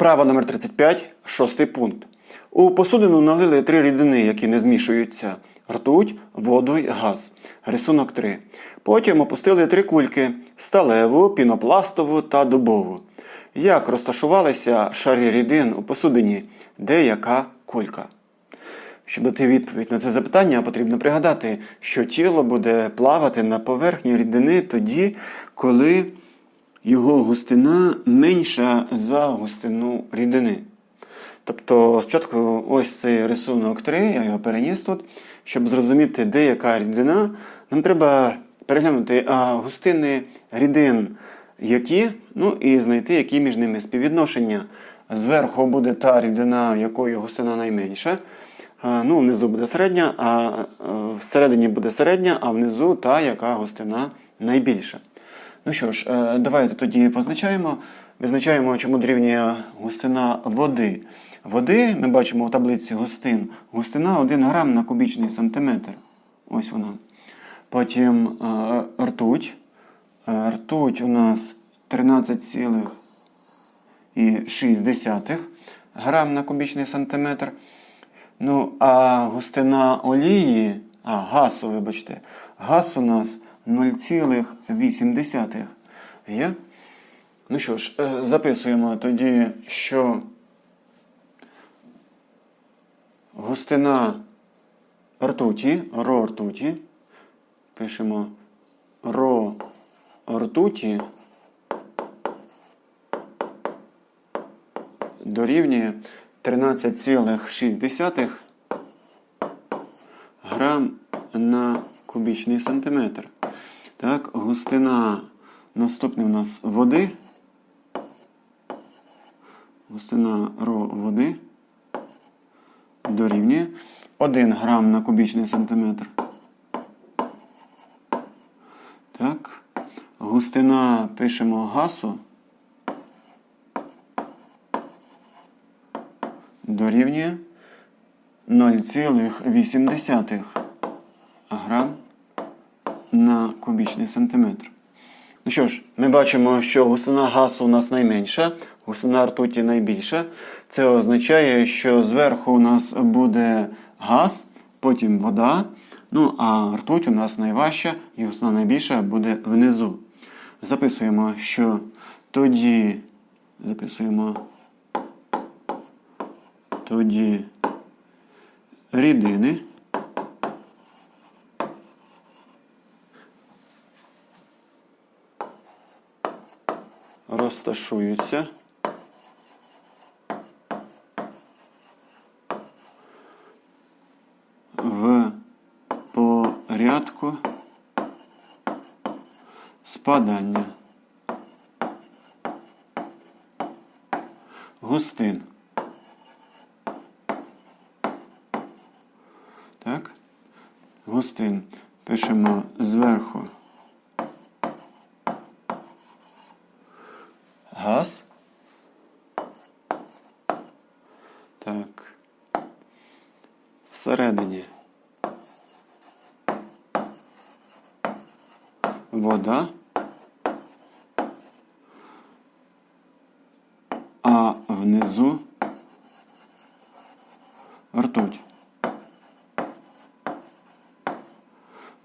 Вправа номер 35, шостий пункт. У посудину налили три рідини, які не змішуються: ртуть, воду й газ. Рисунок 3. Потім опустили три кульки: сталеву, пінопластову та дубову. Як розташувалися шарі рідин у посудині? Де яка кулька? Щоб дати відповідь на це запитання, потрібно пригадати, що тіло буде плавати на поверхні рідини тоді, коли його густина менша за густину рідини. Тобто, спочатку ось цей рисунок 3, я його переніс тут. Щоб зрозуміти, де яка рідина, нам треба переглянути густини рідин, які, ну і знайти, які між ними співвідношення. Зверху буде та рідина, якої густина найменша. Ну, внизу буде середня, а всередині буде середня, а внизу та, яка густина найбільша. Ну що ж, е, давайте тоді позначаємо. Визначаємо, чому дорівнює густина води. Води ми бачимо у таблиці густин. Густина 1 грам на кубічний сантиметр. Ось вона. Потім е, ртуть. Е, Ртуть у нас 13,6 грам на кубічний сантиметр. Ну, а густина олії, а газ, вибачте, газ у нас 0,8 є. Ну що ж, е, записуємо тоді, що густина ртуті, ро ртуті, пишемо ро ртуті дорівнює 13,6 грам на кубічний сантиметр. Так, густина наступний у нас води. Густина ро води дорівнює 1 грам на кубічний сантиметр. Так. Густина пишемо гасу. Дорівнює 0,8 грам кубічний сантиметр. Ну що ж, ми бачимо, що густина газу у нас найменша, густина ртуті найбільша. Це означає, що зверху у нас буде газ, потім вода. Ну, а ртуть у нас найважча і густина найбільша буде внизу. Записуємо, що тоді записуємо тоді рідини. Розташуються в порядку спадання густин. Так? Густин пишемо зверху. Газ. Так. Всередині. Вода. А внизу ртуть.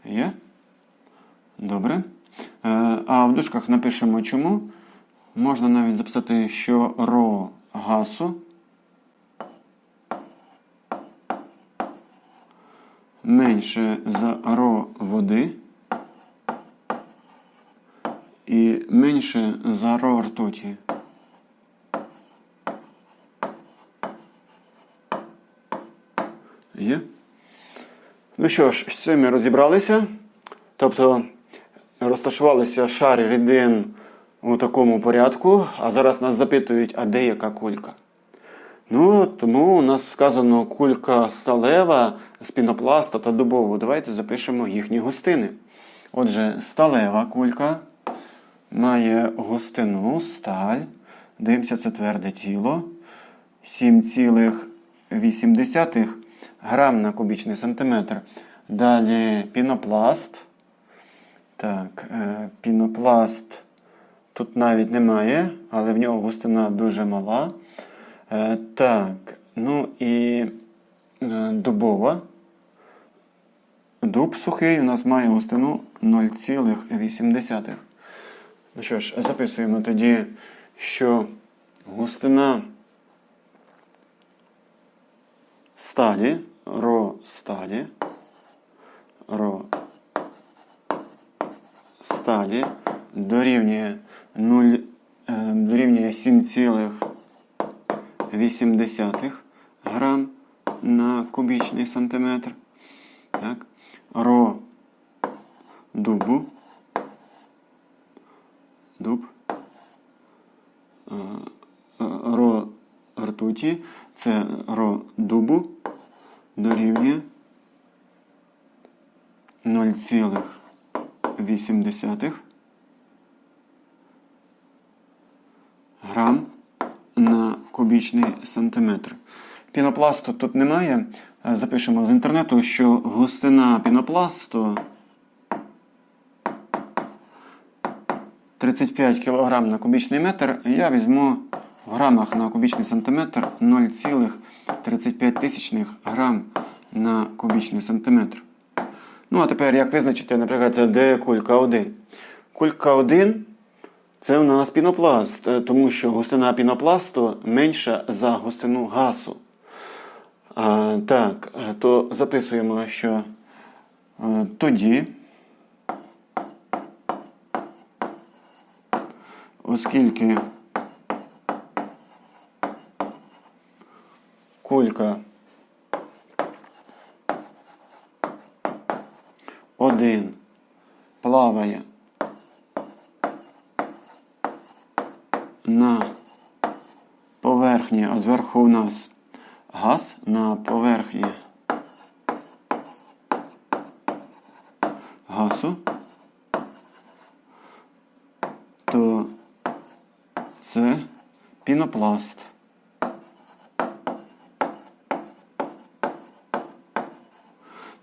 Є? Добре. Е, А в дужках напишемо чому. Можна навіть записати, що ро гасу менше за ро води і менше за ро ртуті. Є? Ну що ж, з цим ми розібралися. Тобто розташувалися шари рідин у такому порядку, а зараз нас запитують, а де яка кулька? Ну, тому у нас сказано кулька сталева з пінопласта та дубову. Давайте запишемо їхні густини. Отже, сталева кулька має густину сталь. Дивимося, це тверде тіло. 7,8 грам на кубічний сантиметр. Далі пінопласт. Так, е, пінопласт Тут навіть немає, але в нього густина дуже мала. Е, так, ну і е, дубова. Дуб сухий у нас має густину 0,8. Ну що ж, записуємо тоді, що густина сталі, ро сталі, ро сталі дорівнює 0, е, дорівнює 7,8 грам на кубічний сантиметр. Так. Ро дубу. Дуб. Е, е, Ро ртуті. Це ро дубу дорівнює 0,8 грам на кубічний сантиметр. Пінопласту тут немає. Е, Запишемо з інтернету, що густина пінопласту 35 кг на кубічний метр. Я візьму в грамах на кубічний сантиметр 0,35 тисячних грам на кубічний сантиметр. Ну, а тепер як визначити, наприклад, де кулька 1? Кулька 1 це у нас пінопласт, е, тому що густина пінопласту менша за густину гасу. А, так, е, то записуємо, що е, тоді, оскільки кулька. 1 плаває. На поверхні, а зверху у нас газ на поверхні. Газу, то це пінопласт.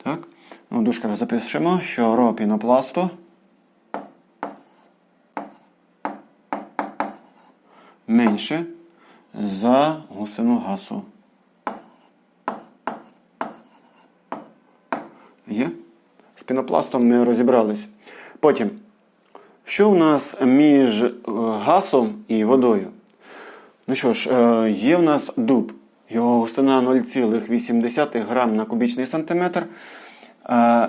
Так, ну, в дужках запишемо, що ро пінопласту менше за густину газу. Є? З пінопластом ми розібрались. Потім, що у нас між е, газом і водою? Ну що ж, е, є в нас дуб. Його густина 0,8 грам на кубічний сантиметр.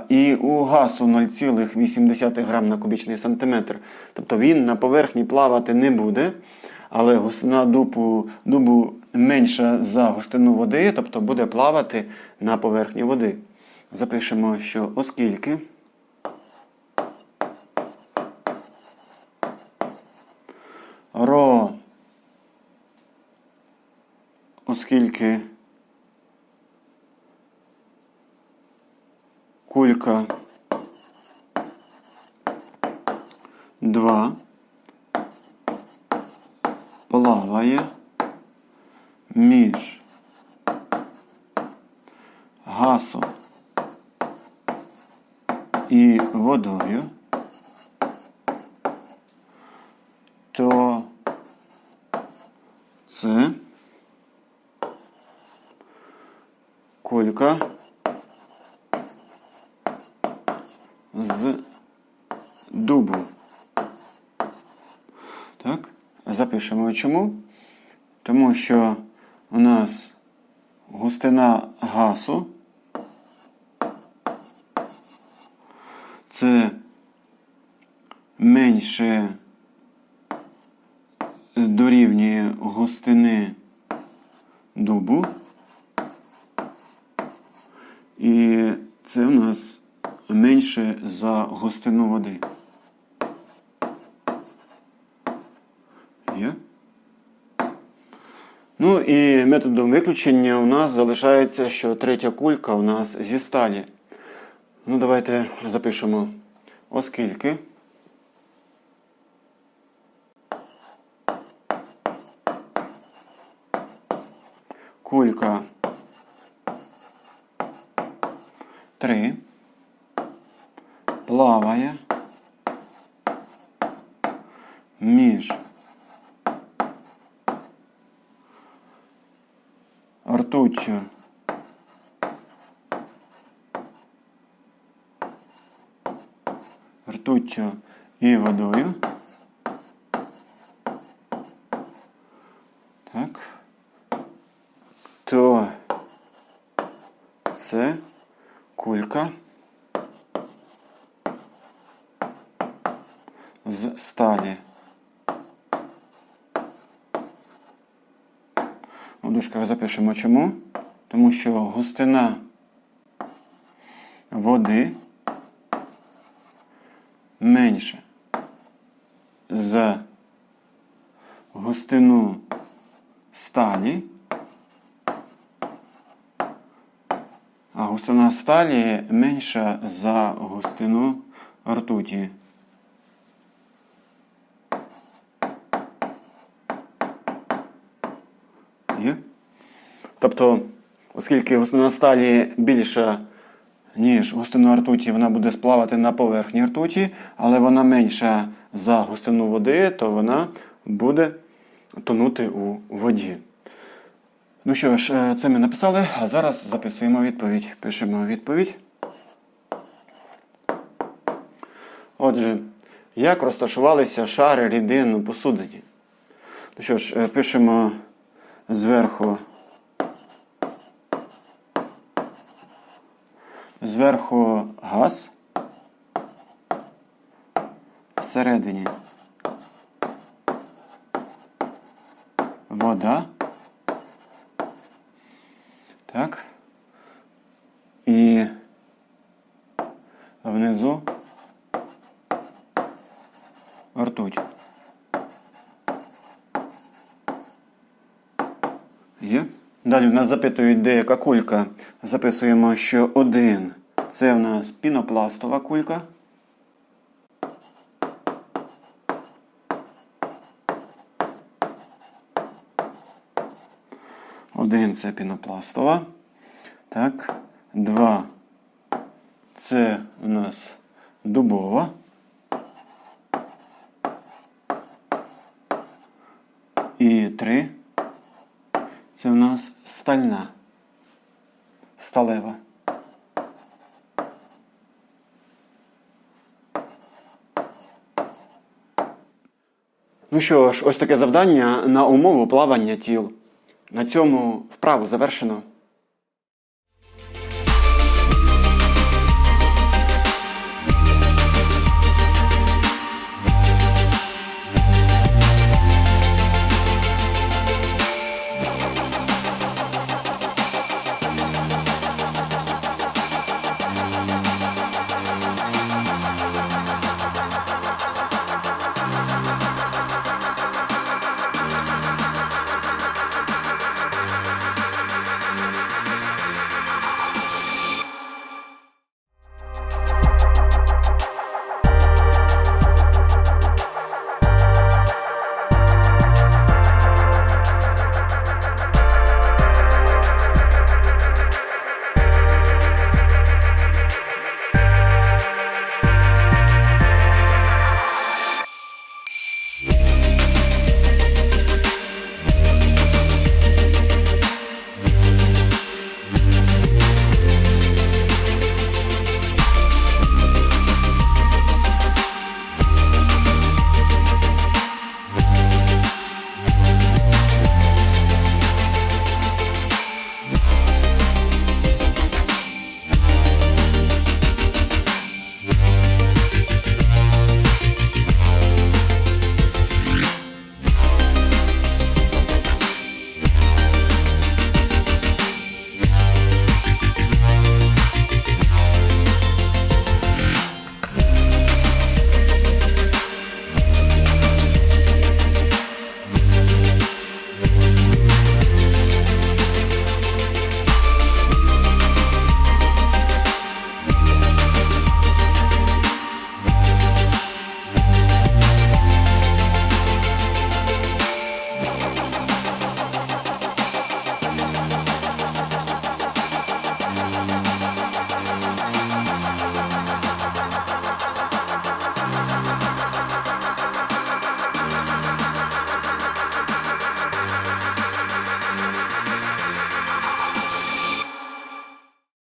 І у газу 0,8 грам на кубічний сантиметр. Тобто він на поверхні плавати не буде, але густина дубу, дубу менша за густину води, тобто буде плавати на поверхні води. Запишемо, що оскільки ро, оскільки кулька. 2 плаває. Між. Газом і водою, то це кулька з дубу. Так, запишемо чому. Тому що у нас густина газу це менше дорівнює густини дубу. І це у нас менше за густину води. Є? Ну і методом виключення у нас залишається, що третя кулька у нас зі сталі. Ну, давайте запишемо, оскільки. Кулька 3 плаває між ртуттю. Ртуттю і водою. Так. То це кулька з сталі. У запишемо чому? Тому що густина води менше за густину сталі, а густина сталі менша за густину ртуті. Є? Тобто, оскільки густина сталі більша, ніж густина ртуті, вона буде сплавати на поверхні ртуті, але вона менша за густину води, то вона буде тонути у воді. Ну що ж, е, це ми написали, а зараз записуємо відповідь. Пишемо відповідь. Отже, як розташувалися шари рідин у посудині? Ну що ж, е, пишемо зверху. Зверху газ. Всередині вода. Так. І внизу ртуть. Є. Далі в нас запитують, де яка кулька. Записуємо, що один це в нас пінопластова кулька. Один це пінопластова. Так. Два. Це у нас дубова. І три. Це у нас стальна. Сталева. Ну що ж, ось таке завдання на умову плавання тіл. На цьому вправу завершено.